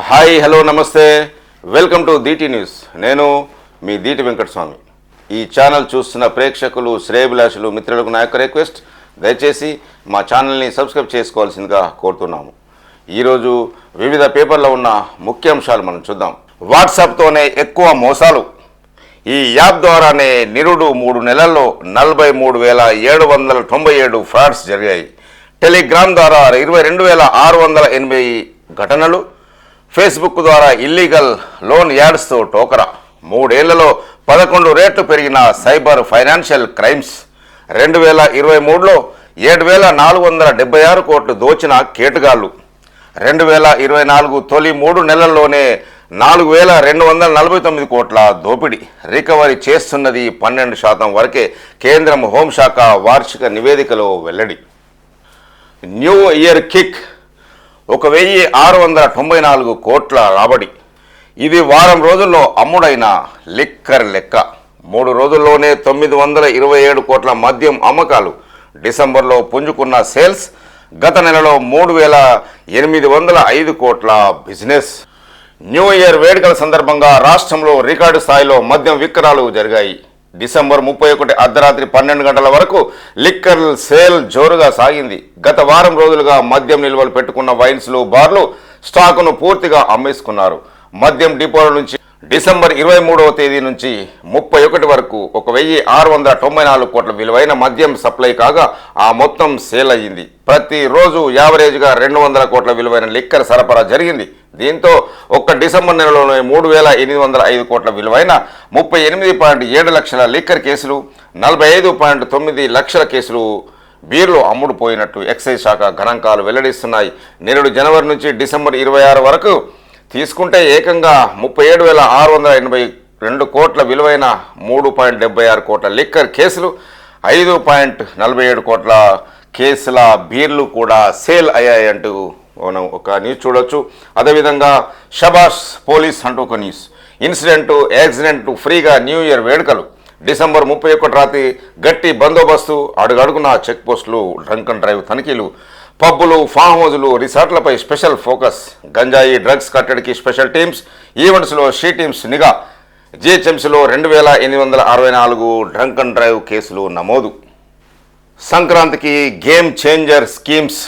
Hi hello namaste. Welcome to DT news. నేను మీ దీటి వెంకటస్వామి. ఈ ఛానల్ చూస్తున్న ప్రేక్షకులు శ్రేయభిలాషులు మిత్రులకు నా యొక్క రిక్వెస్ట్. దయచేసి మా ఛానల్ని సబ్స్క్రైబ్ చేసుకోవాల్సిందిగా కోరుతున్నాము. ఈరోజు వివిధ పేపర్లో ఉన్న ముఖ్యాంశాలు మనం చూద్దాం. వాట్సాప్తోనే ఎక్కువ మోసాలు. ఈ యాప్ ద్వారానే నిరుడు మూడు నెలల్లో నలభై మూడు వేల ఏడు వందల తొంభై ఏడు ఫ్రాడ్స్ జరిగాయి. టెలిగ్రామ్ ద్వారా ఇరవై రెండు వేల ఆరు వందల ఎనభై ఘటనలు ఫేస్బుక్ ద్వారా ఇల్లీగల్ లోన్ యాడ్స్తో టోకరా. మూడేళ్ళలో పదకొండు రేట్లు పెరిగిన సైబర్ ఫైనాన్షియల్ క్రైమ్స్ రెండు వేల ఇరవై మూడులో ఏడు వేల నాలుగు వందల డెబ్బై ఆరు కోట్లు దోచిన కేటుగాళ్ళు. రెండు వేల ఇరవై నాలుగు తొలి మూడు నెలల్లోనే నాలుగు వేల రెండు వందల నలభై తొమ్మిది కోట్ల దోపిడీ. రికవరీ చేస్తున్నది పన్నెండు శాతం వరకే కేంద్రం హోంశాఖ వార్షిక నివేదికలో వెల్లడి. న్యూ ఇయర్ కిక్ ఒక వెయ్యి ఆరు వందల తొంభై నాలుగు కోట్ల రాబడి. ఇది వారం రోజుల్లో అమ్ముడైన లిక్కర్ లెక్క. మూడు రోజుల్లోనే తొమ్మిది వందల ఇరవై ఏడు కోట్ల మద్యం అమ్మకాలు. డిసెంబర్లో పుంజుకున్న సేల్స్ గత నెలలో మూడు వేల ఎనిమిది వందల ఐదు కోట్ల బిజినెస్. న్యూ ఇయర్ వేడుకల సందర్భంగా రాష్ట్రంలో రికార్డు స్థాయిలో మద్యం విక్రయాలు జరిగాయి. డిసెంబర్ ముప్పై ఒకటి అర్ధరాత్రి పన్నెండు గంటల వరకు లిక్కర్ సేల్ జోరుగా సాగింది. గత వారం రోజులుగా మద్యం నిల్వలు పెట్టుకున్న వైన్స్లు బార్లు స్టాకును పూర్తిగా అమ్మేసుకున్నారు. మద్యం డిపోల నుంచి డిసెంబర్ ఇరవై మూడవ తేదీ నుంచి ముప్పై ఒకటి వరకు ఒక వెయ్యి ఆరు వందల తొంభై నాలుగు కోట్ల విలువైన మద్యం సప్లై కాగా ఆ మొత్తం సేల్ అయ్యింది. ప్రతిరోజు యావరేజ్గా రెండు వందల కోట్ల విలువైన లిక్కర్ సరఫరా జరిగింది. దీంతో ఒక్క డిసెంబర్ నెలలోనే మూడు వేల ఎనిమిది వందల ఐదు కోట్ల విలువైన ముప్పై ఎనిమిది పాయింట్ ఏడు లక్షల లిక్కర్ కేసులు నలభై ఐదు పాయింట్ తొమ్మిది లక్షల కేసులు బీర్లు అమ్ముడుపోయినట్టు ఎక్సైజ్ శాఖ గణాంకాలు వెల్లడిస్తున్నాయి. నేడు జనవరి నుంచి డిసెంబర్ ఇరవై ఆరు వరకు తీసుకుంటే ఏకంగా ముప్పై ఏడు వేల ఆరు వందల ఎనభై రెండు కోట్ల విలువైన మూడు పాయింట్ డెబ్బై ఆరు కోట్ల లిక్కర్ కేసులు ఐదు పాయింట్ నలభై ఏడు కోట్ల కేసుల బీర్లు కూడా సేల్ అయ్యాయంటూ మనం ఒక న్యూస్ చూడొచ్చు. అదేవిధంగా షబాష్ పోలీస్ అంటూ ఒక న్యూస్. ఇన్సిడెంట్ యాక్సిడెంట్ ఫ్రీగా న్యూ ఇయర్ వేడుకలు. డిసెంబర్ ముప్పై ఒకటి రాత్రి గట్టి బందోబస్తు అడుగడుగున చెక్ పోస్టులు డ్రంక్ అండ్ డ్రైవ్ తనిఖీలు పబ్బులు ఫామ్ హౌజులు రిసార్ట్లపై స్పెషల్ ఫోకస్. గంజాయి డ్రగ్స్ కట్టడికి స్పెషల్ టీమ్స్. ఈవెంట్స్లో షీ టీమ్స్ నిఘా. జిహెచ్ఎంసీలో రెండు వేల ఎనిమిది వందల అరవై నాలుగు డ్రంక్ అండ్ డ్రైవ్ కేసులు నమోదు. సంక్రాంతికి గేమ్ చేంజర్ స్కీమ్స్.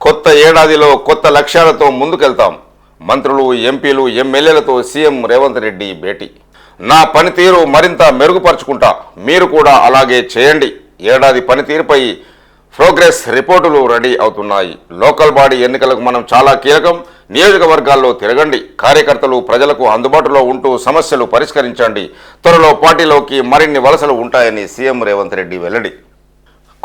కొత్త ఏడాదిలో కొత్త లక్ష్యాలతో ముందుకెళ్తాం. మంత్రులు ఎంపీలు ఎమ్మెల్యేలతో సీఎం రేవంత్ రెడ్డి భేటీ. నా పనితీరు మరింత మెరుగుపరుచుకుంటా. మీరు కూడా అలాగే చేయండి. ఏడాది పనితీరుపై ప్రోగ్రెస్ రిపోర్టులు రెడీ అవుతున్నాయి. లోకల్ బాడీ ఎన్నికలకు మనం చాలా కీలకం. నియోజకవర్గాల్లో తిరగండి. కార్యకర్తలు ప్రజలకు అందుబాటులో ఉంటూ సమస్యలు పరిష్కరించండి. త్వరలో పార్టీలోకి మరిన్ని వలసలు ఉంటాయని సీఎం రేవంత్ రెడ్డి వెల్లడి.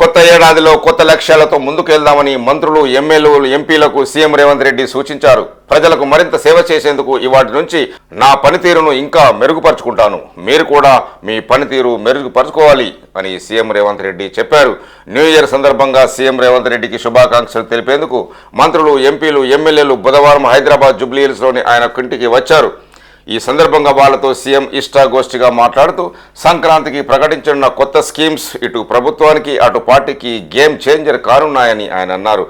కొత్త ఏడాదిలో కొత్త లక్ష్యాలతో ముందుకెళ్దామని మంత్రులు ఎమ్మెల్యేలు ఎంపీలకు సీఎం రేవంత్ రెడ్డి సూచించారు. ప్రజలకు మరింత సేవ చేసేందుకు ఇవాటి నుంచి నా పనితీరును ఇంకా మెరుగుపరుచుకుంటాను. మీరు కూడా మీ పనితీరు మెరుగుపరుచుకోవాలి అని సీఎం రేవంత్ రెడ్డి చెప్పారు. న్యూ ఇయర్ సందర్భంగా సీఎం రేవంత్ రెడ్డికి శుభాకాంక్షలు తెలిపేందుకు మంత్రులు ఎంపీలు ఎమ్మెల్యేలు బుధవారం హైదరాబాద్ జుబ్లీహిల్స్లోని ఆయన ఇంటికి వచ్చారు. ఈ సందర్భంగా వాళ్ళతో సీఎం ఇష్టాగోష్ఠిగా మాట్లాడుతూ సంక్రాంతికి ప్రకటించనున్న కొత్త స్కీమ్స్ ఇటు ప్రభుత్వానికి అటు పార్టీకి గేమ్ చేంజర్ కానున్నాయని ఆయన అన్నారు.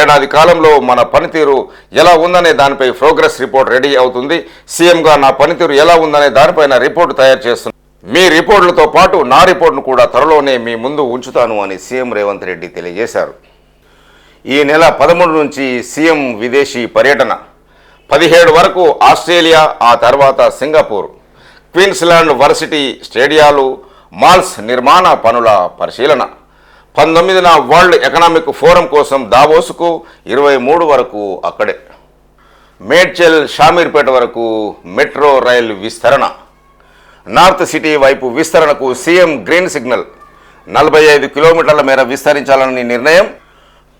ఏడాది కాలంలో మన పనితీరు ఎలా ఉందనే దానిపై ప్రోగ్రెస్ రిపోర్ట్ రెడీ అవుతుంది. సీఎంగా నా పనితీరు ఎలా ఉందనే దానిపైన రిపోర్టు తయారు చేస్తుంది మీ రిపోర్టులతో పాటు నా రిపోర్టును కూడా త్వరలోనే మీ ముందు ఉంచుతాను అని సీఎం రేవంత్ రెడ్డి తెలియజేశారు. ఈ నెల పదమూడు నుంచి సీఎం విదేశీ పర్యటన పదిహేడు వరకు ఆస్ట్రేలియా ఆ తర్వాత సింగపూర్. క్వీన్స్లాండ్ వర్సిటీ స్టేడియాలు మాల్స్ నిర్మాణ పనుల పరిశీలన. పంతొమ్మిదిన వరల్డ్ ఎకనామిక్ ఫోరం కోసం దావోసుకు ఇరవై మూడు వరకు అక్కడే. మేడ్చల్ షామీర్పేట వరకు మెట్రో రైల్ విస్తరణ. నార్త్ సిటీ వైపు విస్తరణకు సీఎం గ్రీన్ సిగ్నల్. నలభై ఐదు కిలోమీటర్ల మేర విస్తరించాలని నిర్ణయం.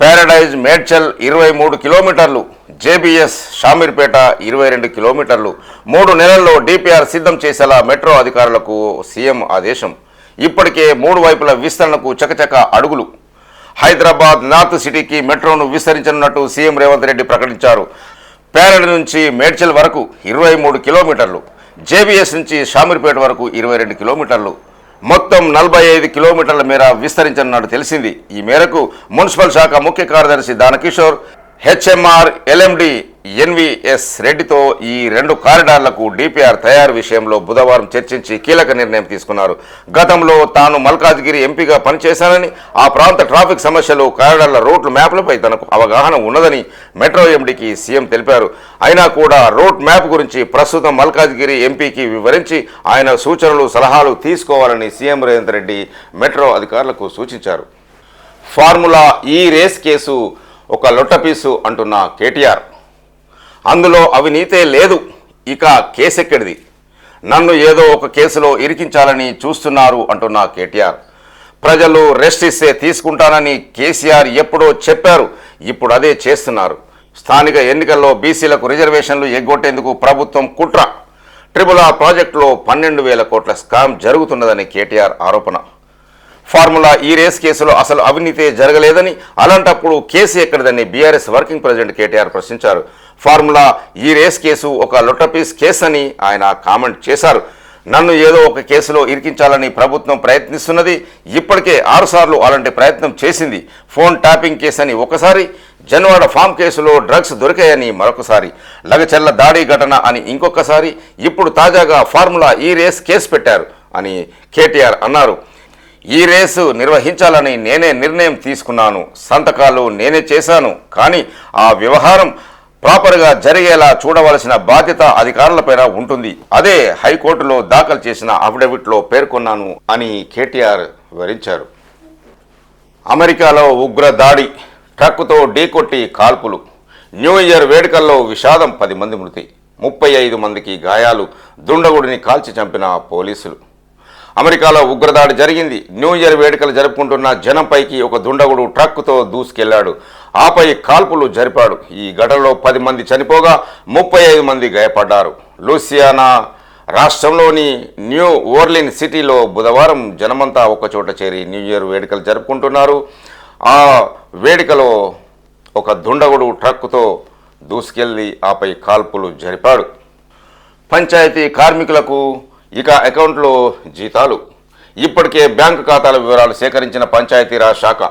ప్యారడైజ్ మేడ్చల్ ఇరవై మూడు కిలోమీటర్లు. జేబీఎస్ షామీర్పేట ఇరవై రెండు కిలోమీటర్లు మూడు నెలల్లో డిపిఆర్ సిద్ధం చేసేలా మెట్రో అధికారులకు సీఎం ఆదేశం. ఇప్పటికే మూడు వైపుల విస్తరణకు చకచక అడుగులు. హైదరాబాద్ నార్త్ సిటీకి మెట్రోను విస్తరించనున్నట్టు సీఎం రేవంత్ రెడ్డి ప్రకటించారు. పేరడి నుంచి మేడ్చల్ వరకు ఇరవై మూడు కిలోమీటర్లు జేబీఎస్ నుంచి షామీర్పేట వరకు ఇరవై రెండు కిలోమీటర్లు. మొత్తం నలభై ఐదు కిలోమీటర్ల మేర విస్తరించనున్నట్టు తెలిసింది. ఈ మేరకు మున్సిపల్ శాఖ ముఖ్య కార్యదర్శి దానకిషోర్ హెచ్ఎంఆర్ ఎల్ఎండి ఎన్విఎస్ రెడ్డితో ఈ రెండు కారిడార్లకు డిపిఆర్ తయారు విషయంలో బుధవారం చర్చించి కీలక నిర్ణయం తీసుకున్నారు. గతంలో తాను మల్కాజ్గిరి ఎంపీగా పనిచేశానని ఆ ప్రాంత ట్రాఫిక్ సమస్యలు కారిడార్ల రోడ్ల మ్యాప్లపై తనకు అవగాహన ఉన్నదని మెట్రో ఎండీకి సీఎం తెలిపారు. అయినా కూడా రోడ్ మ్యాప్ గురించి ప్రస్తుతం మల్కాజ్గిరి ఎంపీకి వివరించి ఆయన సూచనలు సలహాలు తీసుకోవాలని సీఎం రేవంత్ రెడ్డి మెట్రో అధికారులకు సూచించారు. ఫార్ములా ఈ రేస్ కేసు ఒక లొట్టపీసు అంటున్న కేటీఆర్. అందులో అవినీతే లేదు ఇక కేసెక్కడిది. నన్ను ఏదో ఒక కేసులో ఇరికించాలని చూస్తున్నారు అంటున్న కేటీఆర్. ప్రజలు రెస్ట్ ఇస్తే తీసుకుంటానని కేసీఆర్ ఎప్పుడో చెప్పారు ఇప్పుడు అదే చేస్తున్నారు. స్థానిక ఎన్నికల్లో బీసీలకు రిజర్వేషన్లు ఎగ్గొట్టేందుకు ప్రభుత్వం కుట్ర. ట్రిపుల్ ఆర్ ప్రాజెక్టులో పన్నెండు వేల కోట్ల స్కామ్ జరుగుతున్నదని కేటీఆర్ ఆరోపణ. ఫార్ములా ఈ రేస్ కేసులో అసలు అవినీతి జరగలేదని అలాంటప్పుడు కేసు ఎక్కడిదని బీఆర్ఎస్ వర్కింగ్ ప్రెసిడెంట్ కేటీఆర్ ప్రశ్నించారు. ఫార్ములా ఈ రేస్ కేసు ఒక లొటపీస్ కేసు అని ఆయన కామెంట్ చేశారు. నన్ను ఏదో ఒక కేసులో ఇరికించాలని ప్రభుత్వం ప్రయత్నిస్తున్నది. ఇప్పటికే ఆరుసార్లు అలాంటి ప్రయత్నం చేసింది. ఫోన్ ట్యాపింగ్ కేసు అని ఒకసారి జన్వాడ ఫామ్ కేసులో డ్రగ్స్ దొరికాయని మరొకసారి లగచెల్ల దాడి ఘటన అని ఇంకొకసారి ఇప్పుడు తాజాగా ఫార్ములా ఈ రేస్ కేసు పెట్టారు అని కేటీఆర్ అన్నారు. ఈ రేసు నిర్వహించాలని నేనే నిర్ణయం తీసుకున్నాను. సంతకాలు నేనే చేశాను. కానీ ఆ వ్యవహారం ప్రాపర్గా జరిగేలా చూడవలసిన బాధ్యత అధికారులపైన ఉంటుంది. అదే హైకోర్టులో దాఖలు చేసిన అఫిడవిట్లో పేర్కొన్నాను అని కేటీఆర్ వివరించారు. అమెరికాలో ఉగ్ర దాడి ట్రక్కుతో ఢీకొట్టి కాల్పులు న్యూ ఇయర్ వేడుకల్లో విషాదం పది మంది మృతి ముప్పై ఐదు మందికి గాయాలు దుండగుడిని కాల్చి చంపిన పోలీసులు. అమెరికాలో ఉగ్రదాడి జరిగింది. న్యూ ఇయర్ వేడుకలు జరుపుకుంటున్న జనంపైకి ఒక దుండగుడు ట్రక్కుతో దూసుకెళ్ళాడు. ఆపై కాల్పులు జరిపాడు. ఈ ఘటనలో పది మంది చనిపోగా ముప్పై ఐదు మంది గాయపడ్డారు. లూసియానా రాష్ట్రంలోని న్యూ ఓర్లిన్ సిటీలో బుధవారం జనమంతా ఒకచోట చేరి న్యూ ఇయర్ వేడుకలు జరుపుకుంటున్నారు. ఆ వేడుకలో ఒక దుండగుడు ట్రక్కుతో దూసుకెళ్ళి ఆపై కాల్పులు జరిపాడు. పంచాయతీ కార్మికులకు ఇక అకౌంట్లో జీతాలు. ఇప్పటికే బ్యాంకు ఖాతాల వివరాలు సేకరించిన పంచాయతీరాజ్ శాఖ.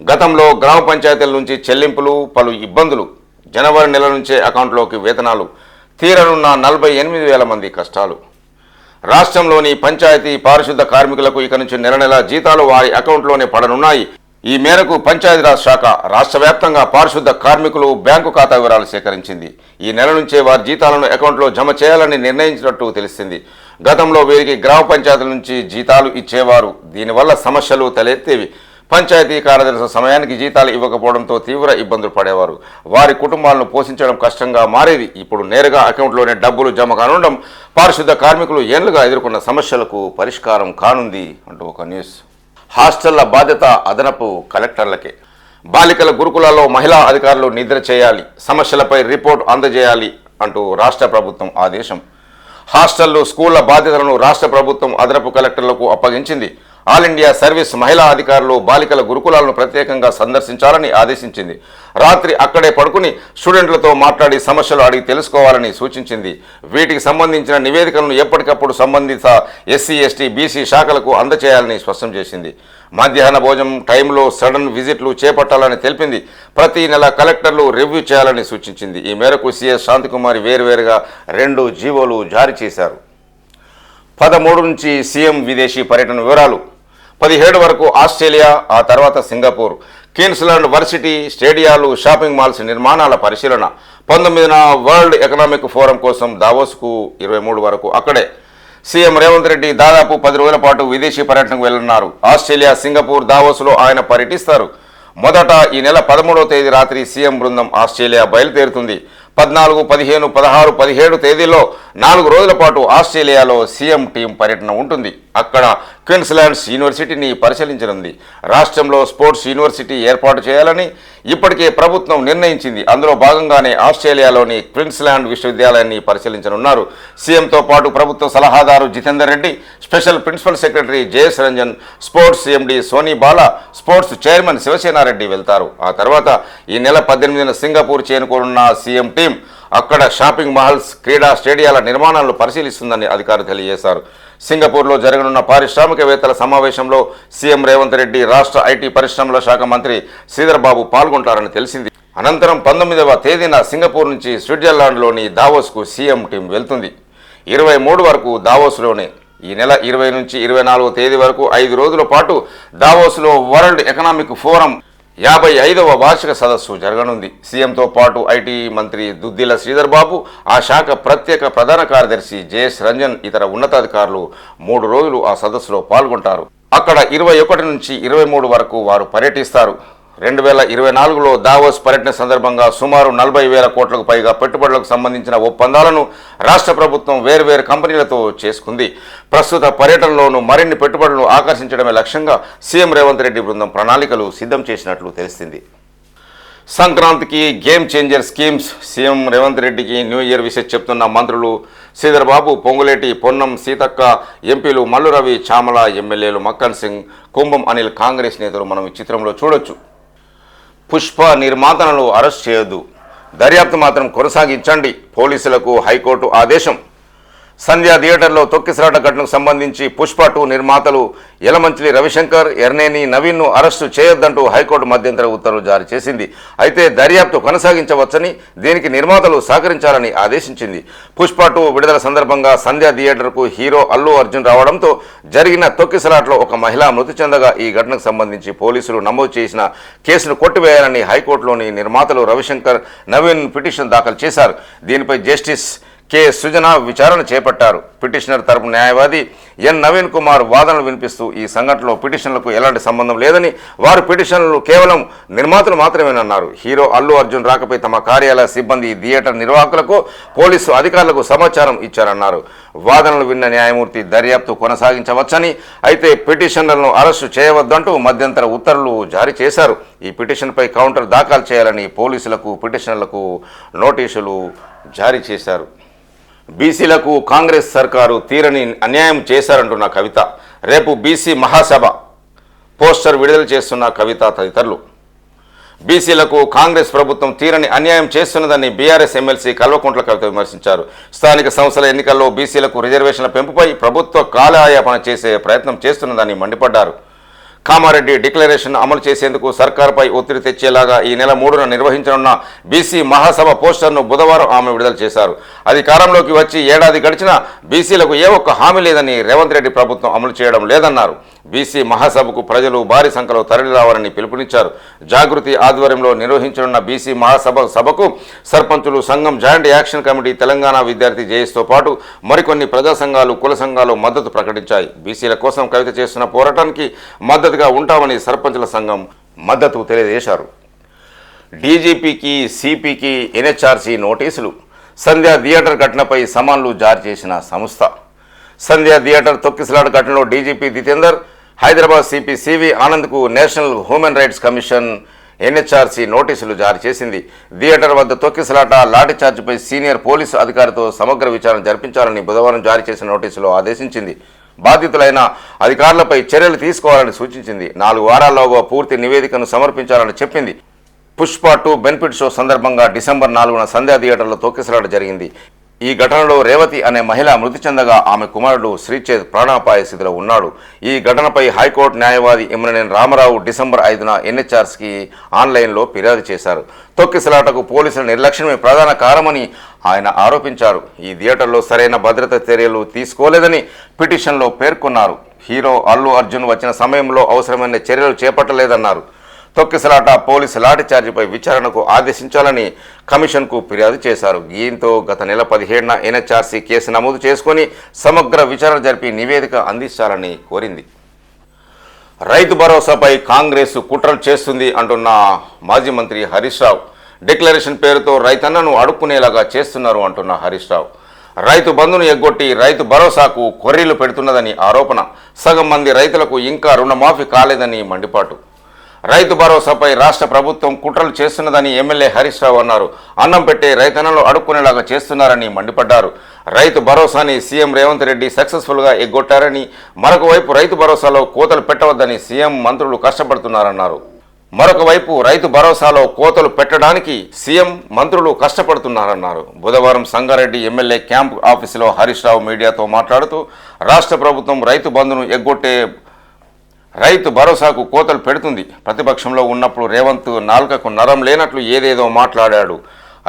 గతంలో గ్రామ పంచాయతీల నుంచి చెల్లింపులు పలు ఇబ్బందులు. జనవరి నెల నుంచే అకౌంట్లోకి వేతనాలు తీరనున్న నలభై ఎనిమిది వేల మంది కష్టాలు. రాష్ట్రంలోని పంచాయతీ పారిశుద్ధ కార్మికులకు ఇక నుంచి నెల నెల జీతాలు వారి అకౌంట్లోనే పడనున్నాయి. ఈ మేరకు పంచాయతీరాజ్ శాఖ రాష్ట్ర వ్యాప్తంగా పారిశుద్ధ కార్మికులు బ్యాంకు ఖాతా వివరాలు సేకరించింది. ఈ నెల నుంచే వారి జీతాలను అకౌంట్లో జమ చేయాలని నిర్ణయించినట్టు తెలిసింది. గతంలో వీరికి గ్రామ పంచాయతీల నుంచి జీతాలు ఇచ్చేవారు. దీనివల్ల సమస్యలు తలెత్తేవి. పంచాయతీ కార్యదర్శి సమయానికి జీతాలు ఇవ్వకపోవడంతో తీవ్ర ఇబ్బందులు పడేవారు. వారి కుటుంబాలను పోషించడం కష్టంగా మారేది. ఇప్పుడు నేరుగా అకౌంట్లోనే డబ్బులు జమ కానుండడం పారిశుద్ధ కార్మికులు ఏళ్ళుగా ఎదుర్కొన్న సమస్యలకు పరిష్కారం కానుంది అంటూ ఒక న్యూస్. హాస్టళ్ళ బాధ్యత అదనపు కలెక్టర్లకే. బాలికల గురుకులాల్లో మహిళా అధికారులు నిద్ర చేయాలి. సమస్యలపై రిపోర్ట్ అందజేయాలి అంటూ రాష్ట్ర ప్రభుత్వం ఆదేశం. హాస్టళ్ళు స్కూళ్ళ బాధ్యతలను రాష్ట్ర ప్రభుత్వం అదనపు కలెక్టర్లకు అప్పగించింది. ఆల్ ఇండియా సర్వీస్ మహిళా అధికారులు బాలికల గురుకులాలను ప్రత్యేకంగా సందర్శించాలని ఆదేశించింది. రాత్రి అక్కడే పడుకుని స్టూడెంట్లతో మాట్లాడి సమస్యలు అడిగి తెలుసుకోవాలని సూచించింది. వీటికి సంబంధించిన నివేదికలను ఎప్పటికప్పుడు సంబంధిత ఎస్సీ ఎస్టీ బీసీ శాఖలకు అందచేయాలని స్పష్టం చేసింది. మధ్యాహ్న భోజనం టైంలో సడన్ విజిట్లు చేపట్టాలని తెలిపింది. ప్రతి నెల కలెక్టర్లు రివ్యూ చేయాలని సూచించింది. ఈ మేరకు సీఎస్ శాంతికుమారి వేరువేరుగా రెండు జీవోలు జారీ చేశారు. పదమూడు నుంచి సీఎం విదేశీ పర్యటన వివరాలు. పదిహేడు వరకు ఆస్ట్రేలియా ఆ తర్వాత సింగపూర్. క్వీన్స్లాండ్ వర్సిటీ స్టేడియాలు షాపింగ్ మాల్స్ నిర్మాణాల పరిశీలన. పంతొమ్మిదిన వరల్డ్ ఎకనామిక్ ఫోరం కోసం దావోస్కు ఇరవై మూడు వరకు అక్కడే. సీఎం రేవంత్ రెడ్డి దాదాపు పది రోజుల పాటు విదేశీ పర్యటనకు వెళ్ళన్నారు ఆస్ట్రేలియా సింగపూర్ దావోస్లో ఆయన పర్యటిస్తారు. మొదట ఈ నెల పదమూడవ తేదీ రాత్రి సీఎం బృందం ఆస్ట్రేలియా బయలుదేరుతుంది. పద్నాలుగు పదిహేను పదహారు పదిహేడు తేదీల్లో నాలుగు రోజుల పాటు ఆస్ట్రేలియాలో సీఎం టీం పర్యటన ఉంటుంది. అక్కడ క్వీన్స్లాండ్స్ యూనివర్సిటీని పరిశీలించనుంది. రాష్ట్రంలో స్పోర్ట్స్ యూనివర్సిటీ ఏర్పాటు చేయాలని ఇప్పటికే ప్రభుత్వం నిర్ణయించింది. అందులో భాగంగానే ఆస్ట్రేలియాలోని క్వీన్స్లాండ్ విశ్వవిద్యాలయాన్ని పరిశీలించనున్నారు. సీఎంతో పాటు ప్రభుత్వ సలహాదారు Jitender Reddy special principal secretary JS Ranjan sports MD Soni Bala sports chairman Shivasena Reddy వెళ్తారు. ఆ తర్వాత ఈ నెల పద్దెనిమిదిన సింగపూర్ చేరుకోనున్న సీఎం టీం అక్కడ షాపింగ్ మాల్స్ క్రీడా స్టేడియాల నిర్మాణాలను పరిశీలిస్తుందని అధికారులు తెలియజేశారు. సింగపూర్లో జరగనున్న పారిశ్రామికవేత్తల సమావేశంలో సీఎం రేవంత్ రెడ్డి రాష్ట్ర ఐటీ పరిశ్రమల శాఖ మంత్రి శ్రీధర్ బాబు పాల్గొంటారని తెలిసింది. అనంతరం పంతొమ్మిదవ తేదీన సింగపూర్ నుంచి స్విట్జర్లాండ్లోని దావోస్కు సీఎం టీం వెళ్తుంది. ఇరవై మూడు వరకు దావోస్లోనే ఈ నెల ఇరవై నుంచి ఇరవై నాలుగో తేదీ వరకు ఐదు రోజుల పాటు దావోస్లో వరల్డ్ ఎకనామిక్ ఫోరం యాభై ఐదవ వార్షిక సదస్సు జరగనుంది. సీఎంతో పాటు ఐటీ మంత్రి దుద్దిల శ్రీధర్ బాబు ఆ శాఖ ప్రత్యేక ప్రధాన కార్యదర్శి జేఎస్ రంజన్ ఇతర ఉన్నతాధికారులు మూడు రోజులు ఆ సదస్సులో పాల్గొంటారు. అక్కడ ఇరవై ఒకటి నుంచి ఇరవై మూడు వరకు వారు పర్యటిస్తారు. రెండు వేల ఇరవై నాలుగులో దావోస్ పర్యటన సందర్భంగా సుమారు నలభై వేల కోట్లకు పైగా పెట్టుబడులకు సంబంధించిన ఒప్పందాలను రాష్ట్ర ప్రభుత్వం వేర్వేరు కంపెనీలతో చేసుకుంది. ప్రస్తుత పర్యటనలోనూ మరిన్ని పెట్టుబడులను ఆకర్షించడమే లక్ష్యంగా సీఎం రేవంత్ రెడ్డి బృందం ప్రణాళికలు సిద్ధం చేసినట్లు తెలిసింది. సంక్రాంతికి game changer schemes CM Revanth రెడ్డికి న్యూ ఇయర్ విషయం చెప్తున్న మంత్రులు శ్రీధర్బాబు పొంగులేటి పొన్నం సీతక్క ఎంపీలు మల్లు రవి చామల ఎమ్మెల్యేలు మక్కన్ సింగ్ కుంభం అనిల్ కాంగ్రెస్ నేతలు మనం ఈ చిత్రంలో చూడొచ్చు. పుష్ప నిర్మాతలను అరెస్ట్ చేయొద్దు. దర్యాప్తు మాత్రం కొనసాగించండి. పోలీసులకు హైకోర్టు ఆదేశం. సంధ్యా థియేటర్లో తొక్కిసలాట ఘటనకు సంబంధించి పుష్ప టూ నిర్మాతలు యలమంచిలి రవిశంకర్ ఎర్నేని నవీన్ను అరెస్టు చేయొద్దంటూ హైకోర్టు మధ్యంతర ఉత్తర్వులు జారీ చేసింది. అయితే దర్యాప్తు కొనసాగించవచ్చని దీనికి నిర్మాతలు సహకరించాలని ఆదేశించింది. పుష్ప టూ విడుదల సందర్భంగా సంధ్యా థియేటర్కు హీరో అల్లు అర్జున్ రావడంతో జరిగిన తొక్కిసలాట్లో ఒక మహిళ మృతి చెందగా ఈ ఘటనకు సంబంధించి పోలీసులు నమోదు చేసిన కేసును కొట్టివేయాలని హైకోర్టులోని నిర్మాతలు రవిశంకర్ నవీన్ పిటిషన్ దాఖలు చేశారు. దీనిపై జస్టిస్ కె. సృజన విచారణ చేపట్టారు. పిటిషనర్ తరపు న్యాయవాది ఎన్. నవీన్ కుమార్ వాదనలు వినిపిస్తూ ఈ సంఘటనలో పిటిషన్లకు ఎలాంటి సంబంధం లేదని వారు పిటిషన్లు కేవలం నిర్మాతలు మాత్రమేనన్నారు. హీరో అల్లు అర్జున్ రాకపై తమ కార్యాలయ సిబ్బంది థియేటర్ నిర్వాహకులకు పోలీసు అధికారులకు సమాచారం ఇచ్చారన్నారు. వాదనలు విన్న న్యాయమూర్తి దర్యాప్తు కొనసాగించవచ్చని అయితే పిటిషనర్లను అరెస్టు చేయవద్దంటూ మధ్యంతర ఉత్తర్వులు జారీ చేశారు. ఈ పిటిషన్పై కౌంటర్ దాఖలు చేయాలని పోలీసులకు పిటిషనర్లకు నోటీసులు జారీ చేశారు. బీసీలకు కాంగ్రెస్ సర్కారు తీరని అన్యాయం చేశారంటున్న కవిత. రేపు బీసీ మహాసభ. పోస్టర్ విడుదల చేస్తున్న కవిత తదితరులు. బీసీలకు కాంగ్రెస్ ప్రభుత్వం తీరని అన్యాయం చేస్తున్నదని బీఆర్ఎస్ ఎమ్మెల్సీ కల్వకుంట్ల కవిత విమర్శించారు. స్థానిక సంస్థల ఎన్నికల్లో బీసీలకు రిజర్వేషన్ల పెంపుపై ప్రభుత్వ కాలయాపన చేసే ప్రయత్నం చేస్తున్నదని మండిపడ్డారు. కామారెడ్డి డిక్లరేషన్ అమలు చేసేందుకు సర్కార్పై ఒత్తిడి తెచ్చేలాగా ఈ నెల మూడున నిర్వహించనున్న బీసీ మహాసభ పోస్టర్ను బుధవారం ఆమె విడుదల చేశారు. అధికారంలోకి వచ్చి ఏడాది గడిచినా బీసీలకు ఏ ఒక్క హామీ లేదని రేవంత్ రెడ్డి ప్రభుత్వం అమలు చేయడం లేదన్నారు. బీసీ మహాసభకు ప్రజలు భారీ సంఖ్యలో తరలిరావాలని పిలుపునిచ్చారు. జాగృతి ఆధ్వర్యంలో నిర్వహించనున్న బీసీ మహాసభ సభకు సర్పంచులు సంఘం జాయింట్ యాక్షన్ కమిటీ తెలంగాణ విద్యార్థి జేఎస్తో పాటు మరికొన్ని ప్రజా సంఘాలు కుల సంఘాలు మద్దతు ప్రకటించాయి. బీసీల కోసం కవిత చేస్తున్న పోరాటానికి మద్దతుగా ఉంటామని సర్పంచుల సంఘం మద్దతు తెలియజేశారు. డీజీపీకి సిపికి ఎన్హెచ్ఆర్సీ నోటీసులు. సంధ్యా థియేటర్ ఘటనపై సమన్లు జారీ చేసిన సంస్థ. సంధ్యా థియేటర్ తొక్కిసలాట ఘటనలో DGP Jitender Hyderabad CP CV ఆనంద్కు national human rights commission NHRC నోటీసులు జారీ చేసింది. థియేటర్ వద్ద తొక్కిసలాట లాఠీచార్జిపై సీనియర్ పోలీసు అధికారితో సమగ్ర విచారణ జరిపించాలని బుధవారం జారీ చేసిన నోటీసులో ఆదేశించింది. బాధితులైన అధికారులపై చర్యలు తీసుకోవాలని సూచించింది. నాలుగు వారాల్లోగా పూర్తి నివేదికను సమర్పించాలని చెప్పింది. పుష్ప టూ బెనిఫిట్ షో సందర్భంగా డిసెంబర్ నాలుగున సంధ్యా థియేటర్లో తోకిసలాట జరిగింది. ఈ ఘటనలో రేవతి అనే మహిళ మృతి చెందగా ఆమె కుమారుడు శ్రీచేత్ ప్రాణాపాయ స్థితిలో ఉన్నాడు. ఈ ఘటనపై హైకోర్టు న్యాయవాది ఇమ్రనేని రామారావు డిసెంబర్ ఐదున ఎన్హెచ్ఆర్స్కి ఆన్లైన్లో ఫిర్యాదు చేశారు. తొక్కిసలాటకు పోలీసుల నిర్లక్ష్యమే ప్రధాన కారణమని ఆయన ఆరోపించారు. ఈ థియేటర్లో సరైన భద్రతా చర్యలు తీసుకోలేదని పిటిషన్లో పేర్కొన్నారు. హీరో అల్లు అర్జున్ వచ్చిన సమయంలో అవసరమైన చర్యలు చేపట్టలేదన్నారు. తొక్కిసలాట పోలీసు లాఠీచార్జిపై విచారణకు ఆదేశించాలని కమిషన్కు ఫిర్యాదు చేశారు. దీంతో గత నెల పదిహేడున ఎన్హెచ్ఆర్సీ కేసు నమోదు చేసుకుని సమగ్ర విచారణ జరిపి నివేదిక అందించాలని కోరింది. రైతు భరోసాపై కాంగ్రెస్ కుట్రలు చేస్తుంది అంటున్న మాజీ మంత్రి హరీష్ రావు. డిక్లరేషన్ పేరుతో రైతన్నను అడుక్కునేలాగా చేస్తున్నారు అంటున్న హరీష్ రావు. రైతు బంధును ఎగ్గొట్టి రైతు భరోసాకు కొర్రీలు పెడుతున్నదని ఆరోపణ. సగం మంది రైతులకు ఇంకా రుణమాఫీ కాలేదని మండిపాటు. రైతు భరోసాపై రాష్ట్ర ప్రభుత్వం కుట్రలు చేస్తున్నదని ఎమ్మెల్యే హరీష్ రావు అన్నారు. అన్నం పెట్టే రైతన్నలు అడుక్కునేలాగా చేస్తున్నారని మండిపడ్డారు. రైతు భరోసాని సీఎం రేవంత్ రెడ్డి సక్సెస్ఫుల్గా ఎగ్గొట్టారని మరొక వైపు రైతు భరోసాలో కోతలు పెట్టవద్దని సీఎం మంత్రులు కష్టపడుతున్నారన్నారు. మరొక వైపు రైతు భరోసాలో కోతలు పెట్టడానికి సీఎం మంత్రులు కష్టపడుతున్నారన్నారు. బుధవారం సంగారెడ్డి ఎమ్మెల్యే క్యాంప్ ఆఫీసులో హరీష్ రావు మీడియాతో మాట్లాడుతూ రాష్ట్ర ప్రభుత్వం రైతు బంధును ఎగ్గొట్టే రైతు భరోసాకు కోతలు పెడుతుంది. ప్రతిపక్షంలో ఉన్నప్పుడు రేవంత్ నాలుకకు నరం లేనట్లు ఏదేదో మాట్లాడాడు.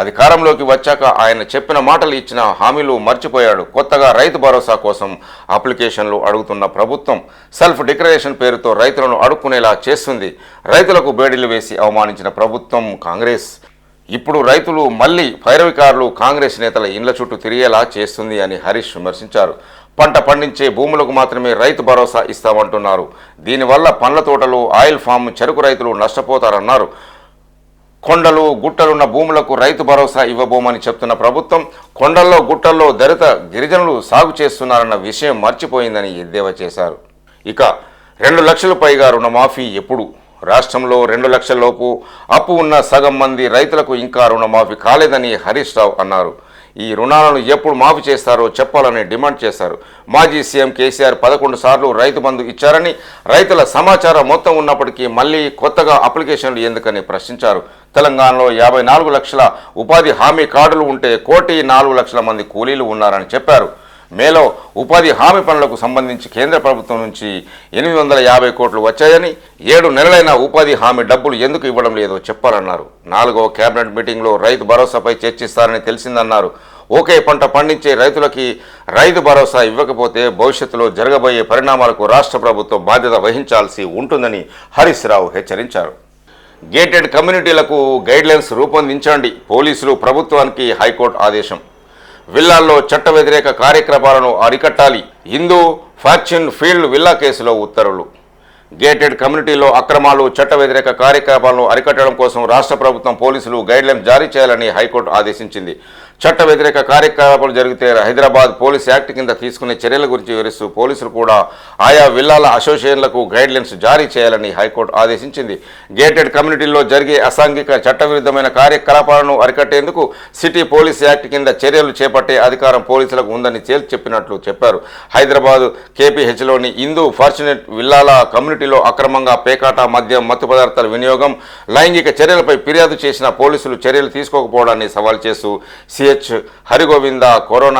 అధికారంలోకి వచ్చాక ఆయన చెప్పిన మాటలు ఇచ్చిన హామీలు మర్చిపోయాడు. కొత్తగా రైతు భరోసా కోసం అప్లికేషన్లు అడుగుతున్న ప్రభుత్వం సెల్ఫ్ డిక్లరేషన్ పేరుతో రైతులను అడుక్కునేలా చేస్తుంది. రైతులకు బేడీలు వేసి అవమానించిన ప్రభుత్వం కాంగ్రెస్. ఇప్పుడు రైతులు మళ్ళీ పైరవికారులు కాంగ్రెస్ నేతల ఇండ్ల చుట్టూ తిరిగేలా చేస్తుంది అని హరీష్ విమర్శించారు. పంట పండించే భూములకు మాత్రమే రైతు భరోసా ఇస్తామంటున్నారు. దీనివల్ల పండ్ల తోటలు ఆయిల్ ఫామ్ చెరుకు రైతులు నష్టపోతారన్నారు. కొండలు గుట్టలున్న భూములకు రైతు భరోసా ఇవ్వబోమని చెప్తున్న ప్రభుత్వం కొండల్లో గుట్టల్లో దళిత గిరిజనులు సాగు చేస్తున్నారన్న విషయం మర్చిపోయిందని ఎద్దేవా చేశారు. ఇక రెండు లక్షల పైగా రుణమాఫీ ఎప్పుడు? రాష్ట్రంలో రెండు లక్షల లోపు అప్పు ఉన్న సగం మంది రైతులకు ఇంకా రుణమాఫీ కాలేదని హరీష్ రావు అన్నారు. ఈ రుణాలను ఎప్పుడు మాఫీ చేస్తారో చెప్పాలని డిమాండ్ చేశారు. మాజీ సీఎం కేసీఆర్ పదకొండు సార్లు రైతు బంధు ఇచ్చారని రైతుల సమాచారం మొత్తం ఉన్నప్పటికీ మళ్ళీ కొత్తగా అప్లికేషన్లు ఎందుకని ప్రశ్నించారు. తెలంగాణలో యాభై నాలుగు లక్షల ఉపాధి హామీ కార్డులు ఉంటే కోటి నాలుగు లక్షల మంది కూలీలు ఉన్నారని చెప్పారు. మేలో ఉపాధి హామీ పనులకు సంబంధించి కేంద్ర ప్రభుత్వం నుంచి ఎనిమిది వందల యాభై కోట్లు వచ్చాయని ఏడు నెలలైన ఉపాధి హామీ డబ్బులు ఎందుకు ఇవ్వడం లేదో చెప్పాలన్నారు. నాలుగో కేబినెట్ మీటింగ్లో రైతు భరోసాపై చర్చిస్తారని తెలిసిందన్నారు. ఒకే పంట పండించే రైతులకి రైతు భరోసా ఇవ్వకపోతే భవిష్యత్తులో జరగబోయే పరిణామాలకు రాష్ట్ర ప్రభుత్వం బాధ్యత వహించాల్సి ఉంటుందని హరీష్ రావు హెచ్చరించారు. గేటెడ్ కమ్యూనిటీలకు గైడ్లైన్స్ రూపొందించండి పోలీసులు ప్రభుత్వానికి హైకోర్టు ఆదేశం. విల్లాల్లో చట్ట వ్యతిరేక కార్యక్రమాలను అరికట్టాలి. హిందూ ఫార్చ్యూన్ ఫీల్డ్ విల్లా కేసులో ఉత్తర్వులు. గేటెడ్ కమ్యూనిటీలో అక్రమాలు చట్ట వ్యతిరేక కార్యకలాపాలను అరికట్టడం కోసం రాష్ట్ర ప్రభుత్వం పోలీసులు గైడ్లైన్స్ జారీ చేయాలని హైకోర్టు ఆదేశించింది. చట్ట వ్యతిరేక కార్యకలాపాలు జరిగితే హైదరాబాద్ పోలీస్ యాక్ట్ కింద తీసుకునే చర్యల గురించి వివరిస్తూ పోలీసులు కూడా ఆయా విల్లాల అసోసియేషన్లకు గైడ్లైన్స్ జారీ చేయాలని హైకోర్టు ఆదేశించింది. గేటెడ్ కమ్యూనిటీల్లో జరిగే అసాంఘిక చట్టవిరుద్ధమైన కార్యకలాపాలను అరికట్టేందుకు సిటీ పోలీస్ యాక్ట్ కింద చర్యలు చేపట్టే అధికారం పోలీసులకు ఉందని తేల్చి చెప్పినట్లు చెప్పారు. హైదరాబాద్ కేపీహెచ్లోని హిందూ ఫార్చునేట్ విల్లాల కమ్యూనిటీలో అక్రమంగా పేకాట మద్యం మత్తు పదార్థాల వినియోగం లైంగిక చర్యలపై ఫిర్యాదు చేసిన పోలీసులు చర్యలు తీసుకోకపోవడాన్ని సవాల్ చేస్తూ సిహెచ్ హరిగోవింద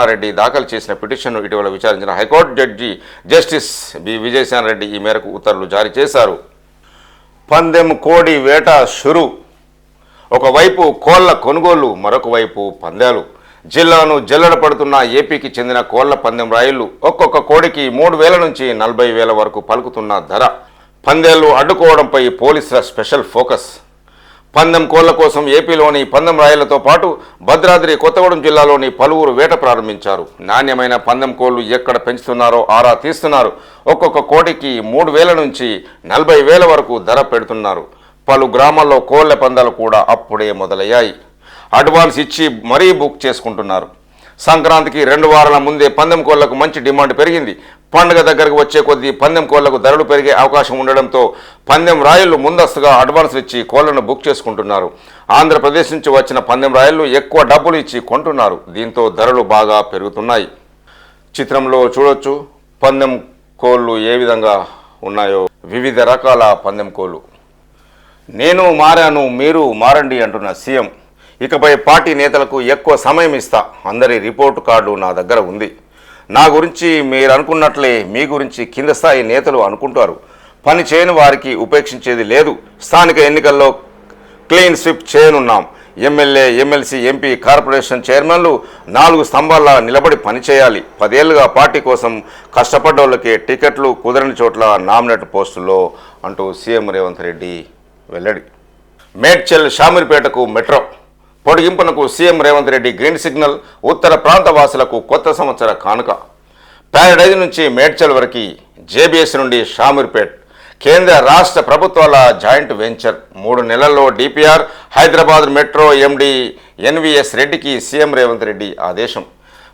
రెడ్డి దాఖలు చేసిన పిటిషన్ను ఇటీవల విచారించిన high court judge justice B Vijaysen Reddy ఈ మేరకు ఉత్తర్వులు జారీ చేశారు. పందెం కోడి వేట షురు. ఒకవైపు కోళ్ళ కొనుగోలు మరొక వైపు పందాలు. జిల్లాను జల్లెడ పడుతున్న ఏపీకి చెందిన కోళ్ళ పందెం రాయిళ్ళు ఒక్కొక్క కోడికి మూడు వేల నుంచి నలభై వేల వరకు పలుకుతున్న ధర. పందేళ్ళు అడ్డుకోవడంపై పోలీసుల స్పెషల్ ఫోకస్. పందెం కోళ్ళ కోసం ఏపీలోని పందెం రాయలతో పాటు భద్రాద్రి కొత్తగూడెం జిల్లాలోని పలువురు వేట ప్రారంభించారు. నాణ్యమైన పందెం కోళ్ళు ఎక్కడ పెంచుతున్నారో ఆరా తీస్తున్నారు. ఒక్కొక్క కోటికి మూడు వేల నుంచి నలభై వేల వరకు ధర పెడుతున్నారు. పలు గ్రామాల్లో కోళ్ళ పందాలు కూడా అప్పుడే మొదలయ్యాయి. అడ్వాన్స్ ఇచ్చి మరీ బుక్ చేసుకుంటున్నారు. సంక్రాంతికి రెండు వారాల ముందే పందెం కోళ్ళకు మంచి డిమాండ్ పెరిగింది. పండుగ దగ్గరకు వచ్చే కొద్దీ పందెం కోళ్ళకు ధరలు పెరిగే అవకాశం ఉండడంతో పందెం రాయళ్ళు ముందస్తుగా అడ్వాన్స్ ఇచ్చి కోళ్ళను బుక్ చేసుకుంటున్నారు. ఆంధ్రప్రదేశ్ నుంచి వచ్చిన పందెం రాయళ్ళు ఎక్కువ డబ్బులు ఇచ్చి కొంటున్నారు. దీంతో ధరలు బాగా పెరుగుతున్నాయి. చిత్రంలో చూడొచ్చు పందెం కోళ్ళు ఏ విధంగా ఉన్నాయో. వివిధ రకాల పందెం కోళ్ళు నేను మారాను మీరు మారండి అంటున్న సీఎం. ఇకపై పార్టీ నేతలకు ఎక్కువ సమయం ఇస్తా. అందరి రిపోర్టు కార్డు నా దగ్గర ఉంది. నా గురించి మీరు అనుకున్నట్లే మీ గురించి కింద స్థాయి నేతలు అనుకుంటారు. పని చేయని వారికి ఉపేక్షించేది లేదు. స్థానిక ఎన్నికల్లో క్లీన్ స్విప్ చేయనున్నాం. ఎమ్మెల్యే ఎమ్మెల్సీ ఎంపీ కార్పొరేషన్ చైర్మన్లు నాలుగు స్తంభాల్లో నిలబడి పనిచేయాలి పదేళ్ళుగా పార్టీ కోసం కష్టపడ్డోళ్ళకే టికెట్లు కుదరని చోట్ల నామినేట్ పోస్టుల్లో అంటూ సీఎం రేవంత్ రెడ్డి వెల్లడి. మేడ్చల్ షామీర్పేటకు metro. పొడిగింపునకు CM Revanth Reddy green signal ఉత్తర ప్రాంత వాసులకు కొత్త సంవత్సర కానుక. ప్యారడైజ్ నుంచి మేడ్చల్ వరకు జేబీఎస్ నుండి షామీర్పేట్. కేంద్ర రాష్ట్ర ప్రభుత్వాల జాయింట్ వెంచర్. మూడు నెలల్లో DPR Hyderabad metro MD NVS రెడ్డికి సీఎం రేవంత్ రెడ్డి ఆదేశం.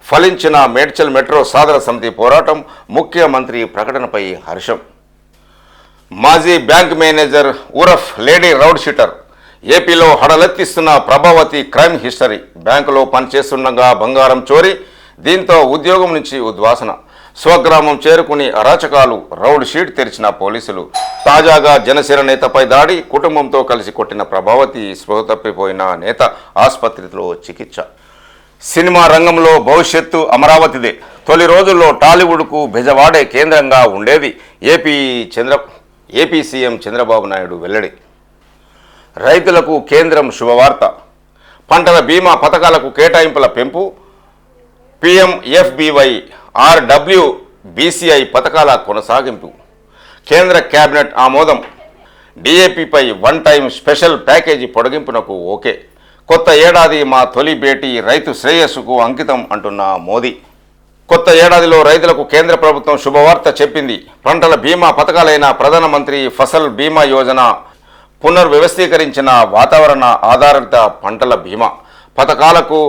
ఫలించిన మేడ్చల్ మెట్రో సాధన సమితి పోరాటం ముఖ్యమంత్రి ప్రకటనపై హర్షం. మాజీ బ్యాంక్ మేనేజర్ ఉరఫ్ లేడీ రౌడ్ షీటర్. ఏపీలో హడలెత్తిస్తున్న ప్రభావతి క్రైమ్ హిస్టరీ. బ్యాంకులో పనిచేస్తుండగా బంగారం చోరీ దీంతో ఉద్యోగం నుంచి ఉద్వాసన. స్వగ్రామం చేరుకుని అరాచకాలు రౌడ్ షీట్ తెరిచిన పోలీసులు. తాజాగా జనసేన నేతపై దాడి కుటుంబంతో కలిసి కొట్టిన ప్రభావతి స్పృహ తప్పిపోయిన నేత ఆసుపత్రిలో చికిత్స. సినిమా రంగంలో భవిష్యత్తు అమరావతిదే. తొలి రోజుల్లో టాలీవుడ్కు బెజవాడే కేంద్రంగా ఉండేది. AP Chandra AP CM Chandrababu Naidu వెల్లడి. రైతులకు కేంద్రం శుభవార్త. పంటల బీమా పథకాలకు కేటాయింపుల పెంపు. పిఎంఎఫ్బివై ఆర్డబ్ల్యూ బీసీఐ పథకాల కొనసాగింపు. కేంద్ర కేబినెట్ ఆమోదం. డిఏపిపై వన్ టైం స్పెషల్ ప్యాకేజీ పొడిగింపునకు ఓకే. కొత్త ఏడాది మా తొలి భేటీ రైతు శ్రేయస్సుకు అంకితం అంటున్న మోదీ. కొత్త ఏడాదిలో రైతులకు కేంద్ర ప్రభుత్వం శుభవార్త చెప్పింది. పంటల బీమా పథకాలైన ప్రధానమంత్రి ఫసల్ బీమా యోజన పునర్వ్యవస్థీకరించిన వాతావరణ ఆధారిత పంటల బీమా పథకాలకు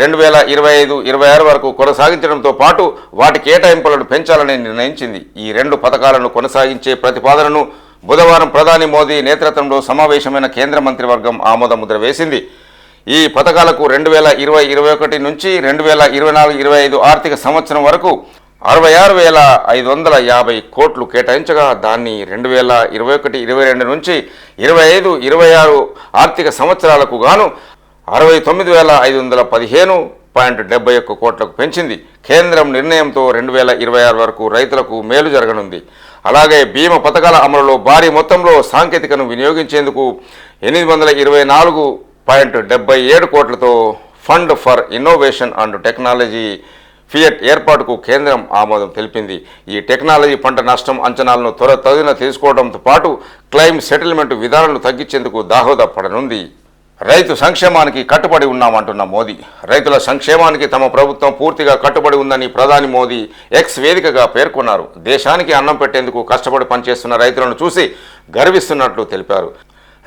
రెండు వేల ఇరవై ఐదు ఇరవై ఆరు వరకు కొనసాగించడంతో పాటు వాటి కేటాయింపులను పెంచాలని నిర్ణయించింది. ఈ రెండు పథకాలను కొనసాగించే ప్రతిపాదనను బుధవారం ప్రధాని మోదీ నేతృత్వంలో సమావేశమైన కేంద్ర మంత్రివర్గం ఆమోదముద్ర వేసింది. ఈ పథకాలకు రెండు వేల ఇరవై ఇరవై ఒకటి నుంచి రెండు వేల ఇరవై నాలుగు ఇరవై ఐదు ఆర్థిక సంవత్సరం వరకు అరవై ఆరు వేల ఐదు వందల యాభై కోట్లు కేటాయించగా దాన్ని రెండు వేల ఇరవై ఒకటి ఇరవై రెండు నుంచి ఇరవై ఐదు ఇరవై ఆరు ఆర్థిక సంవత్సరాలకు గాను అరవై తొమ్మిది వేల ఐదు వందల పదిహేను పాయింట్ డెబ్బై ఒక్క కోట్లకు పెంచింది. కేంద్రం నిర్ణయంతో రెండు వేల ఇరవై ఆరు వరకు రైతులకు మేలు జరగనుంది. అలాగే బీమా పథకాల అమలులో భారీ మొత్తంలో సాంకేతికను వినియోగించేందుకు ఎనిమిది వందల ఇరవై నాలుగు పాయింట్ డెబ్బై ఏడు కోట్లతో fund for innovation and technology FIAT ఏర్పాటుకు కేంద్రం ఆమోదం తెలిపింది. ఈ టెక్నాలజీ పంట నష్టం అంచనాలను త్వర తగిన తీసుకోవడంతో పాటు క్లెయిమ్ సెటిల్మెంట్ విధానాలను తగ్గించేందుకు దాహోదపడనుంది. రైతు సంక్షేమానికి కట్టుబడి ఉన్నామంటున్న మోదీ. రైతుల సంక్షేమానికి తమ ప్రభుత్వం పూర్తిగా కట్టుబడి ఉందని ప్రధాని మోదీ ఎక్స్ వేదికగా పేర్కొన్నారు. దేశానికి అన్నం పెట్టేందుకు కష్టపడి పనిచేస్తున్న రైతులను చూసి గర్విస్తున్నట్లు తెలిపారు.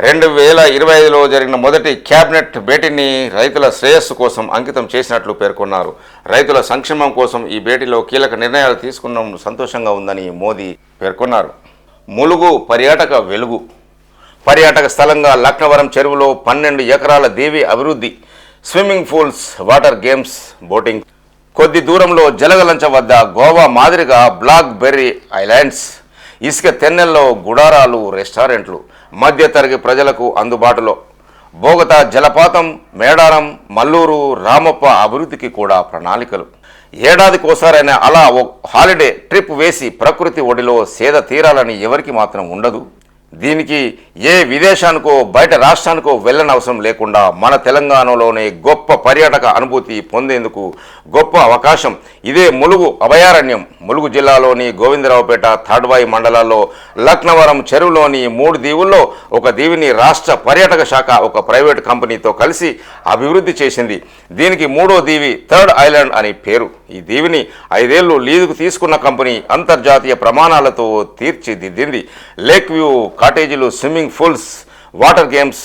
రెండు వేల ఇరవై ఐదులో జరిగిన మొదటి క్యాబినెట్ భేటీని రైతుల శ్రేయస్సు కోసం అంకితం చేసినట్లు పేర్కొన్నారు. రైతుల సంక్షేమం కోసం ఈ భేటీలో కీలక నిర్ణయాలు తీసుకున్న సంతోషంగా ఉందని మోదీ పేర్కొన్నారు. ములుగు పర్యాటక వెలుగు. పర్యాటక స్థలంగా లక్నవరం చెరువులో పన్నెండు ఎకరాల దేవి అభివృద్ధి swimming pools water games boating. కొద్ది దూరంలో జలగలంచ వద్ద గోవా మాదిరిగా బ్లాక్ బెర్రీ ఐలాండ్స్. ఇసుక తెన్నెల్లో గుడారాలు రెస్టారెంట్లు. మధ్యతరగతి ప్రజలకు అందుబాటులో. బోగతా జలపాతం మేడారం మల్లూరు రామప్ప అభివృద్ధికి కూడా ప్రణాళికలు. ఏడాదికోసారైనా అలా ఓ హాలిడే ట్రిప్ వేసి ప్రకృతి ఒడిలో సేద తీరాలని ఎవరికి మాత్రం ఉండదు. దీనికి ఏ విదేశానికో బయట రాష్ట్రానికో వెళ్ళని అవసరం లేకుండా మన తెలంగాణలోనే గొప్ప పర్యాటక అనుభూతి పొందేందుకు గొప్ప అవకాశం. ఇదే ములుగు అభయారణ్యం. ములుగు జిల్లాలోని గోవిందరావుపేట తాడ్వాయి మండలాల్లో లక్నవరం చెరువులోని మూడు దీవుల్లో ఒక దీవిని రాష్ట్ర పర్యాటక శాఖ ఒక ప్రైవేట్ కంపెనీతో కలిసి అభివృద్ధి చేసింది. దీనికి మూడో దీవి థర్డ్ ఐలాండ్ అనే పేరు. ఈ దీవిని ఐదేళ్ళు లీజుకు తీసుకున్న కంపెనీ అంతర్జాతీయ ప్రమాణాలతో తీర్చిదిద్దింది. లేక్ వ్యూ కాటేజీలు స్విమ్మింగ్ పూల్స్ వాటర్ గేమ్స్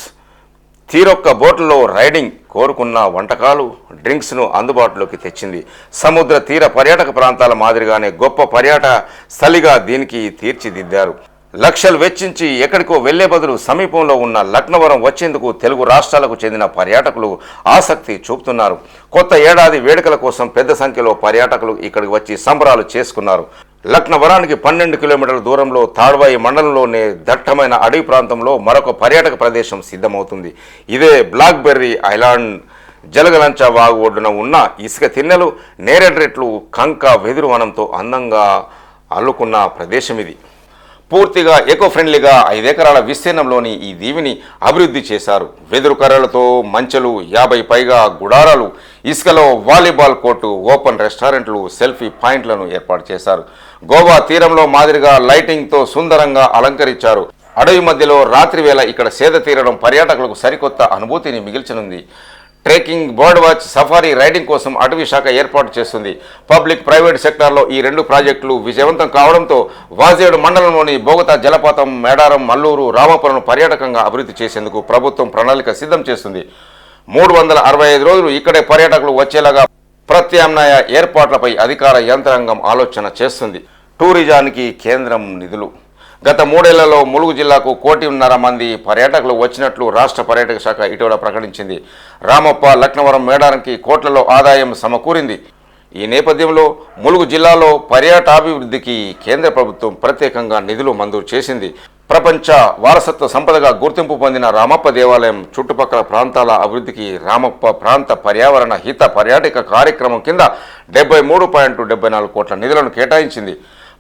తీరొక్క బోట్లలో రైడింగ్ కోరుకున్న వంటకాలు డ్రింక్స్ను అందుబాటులోకి తెచ్చింది. సముద్ర తీర పర్యాటక ప్రాంతాల మాదిరిగానే గొప్ప పర్యాటక స్థలిగా దీనికి తీర్చిదిద్దారు. లక్షలు వెచ్చించి ఎక్కడికో వెళ్ళే బదులు సమీపంలో ఉన్న లక్నవరం వచ్చేందుకు తెలుగు రాష్ట్రాలకు చెందిన పర్యాటకులు ఆసక్తి చూపుతున్నారు. కొత్త ఏడాది వేడుకల కోసం పెద్ద సంఖ్యలో పర్యాటకులు ఇక్కడికి వచ్చి సంబరాలు చేసుకున్నారు. లక్నవరానికి పన్నెండు కిలోమీటర్ల దూరంలో తాడ్వాయి మండలంలోనే దట్టమైన అడవి ప్రాంతంలో మరొక పర్యాటక ప్రదేశం సిద్ధమవుతుంది. ఇదే బ్లాక్బెర్రీ ఐలాండ్. జలగలంచ వాగు ఒడ్డున ఉన్న ఇసుక తిన్నెలు నేరేడ్రెట్లు కంక వెదురు వనంతో అందంగా అల్లుకున్న ప్రదేశం ఇది. పూర్తిగా ఎకో ఫ్రెండ్లీగా ఐదెకరాల విస్తీర్ణంలోని ఈ దీవిని అభివృద్ధి చేశారు. వెదురు కర్రలతో మంచెలు యాభై పైగా గుడారాలు ఇసుకలో వాలీబాల్ కోర్టు ఓపెన్ రెస్టారెంట్లు సెల్ఫీ పాయింట్లను ఏర్పాటు చేశారు. గోవా తీరంలో మాదిరిగా లైటింగ్తో సుందరంగా అలంకరించారు. అడవి మధ్యలో రాత్రి వేళ ఇక్కడ సేద తీరడం పర్యాటకులకు సరికొత్త అనుభూతిని మిగిల్చనుంది. Trekking bird watch safari riding కోసం అటవీ శాఖ ఏర్పాటు చేస్తుంది. పబ్లిక్ ప్రైవేట్ సెక్టార్లో ఈ రెండు ప్రాజెక్టులు విజయవంతం కావడంతో వాజేడు మండలంలోని బోగతా జలపాతం మేడారం మల్లూరు రామపురం పర్యాటకంగా అభివృద్ధి చేసేందుకు ప్రభుత్వం ప్రణాళిక సిద్ధం చేస్తుంది. మూడు వందల అరవై ఐదు రోజులు ఇక్కడే పర్యాటకులు వచ్చేలాగా ప్రత్యామ్నాయ ఏర్పాట్లపై అధికార యంత్రాంగం ఆలోచన చేస్తుంది. టూరిజానికి కేంద్రం నిధులు. గత మూడేళ్ళలో ములుగు జిల్లాకు కోటిన్నర మంది పర్యాటకులు వచ్చినట్లు రాష్ట్ర పర్యాటక శాఖ ఇటీవల ప్రకటించింది. రామప్ప లక్నవరం మేడారంకి కోట్లలో ఆదాయం సమకూరింది. ఈ నేపథ్యంలో ములుగు జిల్లాలో పర్యాటాభివృద్ధికి కేంద్ర ప్రభుత్వం ప్రత్యేకంగా నిధులు మంజూరు చేసింది. ప్రపంచ వారసత్వ సంపదగా గుర్తింపు పొందిన రామప్ప దేవాలయం చుట్టుపక్కల ప్రాంతాల అభివృద్ధికి రామప్ప ప్రాంత పర్యావరణ హిత పర్యాటక కార్యక్రమం కింద డెబ్బై మూడు పాయింట్ డెబ్బై నాలుగు కోట్ల నిధులను కేటాయించింది.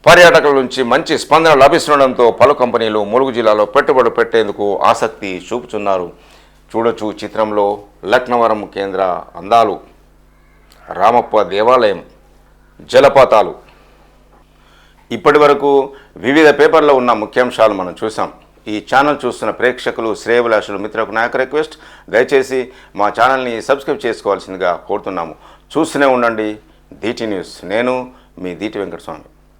పర్యాటకుల నుంచి మంచి స్పందన లభిస్తుండడంతో పలు కంపెనీలు ములుగు జిల్లాలో పెట్టుబడి పెట్టేందుకు ఆసక్తి చూపుతున్నారు. చూడొచ్చు చిత్రంలో లక్నవరం కేంద్ర అందాలు రామప్ప దేవాలయం జలపాతాలు. ఇప్పటి వరకు వివిధ పేపర్లో ఉన్న ముఖ్యాంశాలు మనం చూసాం ఈ ఛానల్ చూస్తున్న ప్రేక్షకులు శ్రేయభిలాషులు మిత్రులకు నాయక రిక్వెస్ట్ దయచేసి మా ఛానల్ని సబ్స్క్రైబ్ చేసుకోవాల్సిందిగా కోరుతున్నాము. చూస్తూనే ఉండండి దీటి న్యూస్. నేను మీ దీటి వెంకటస్వామి.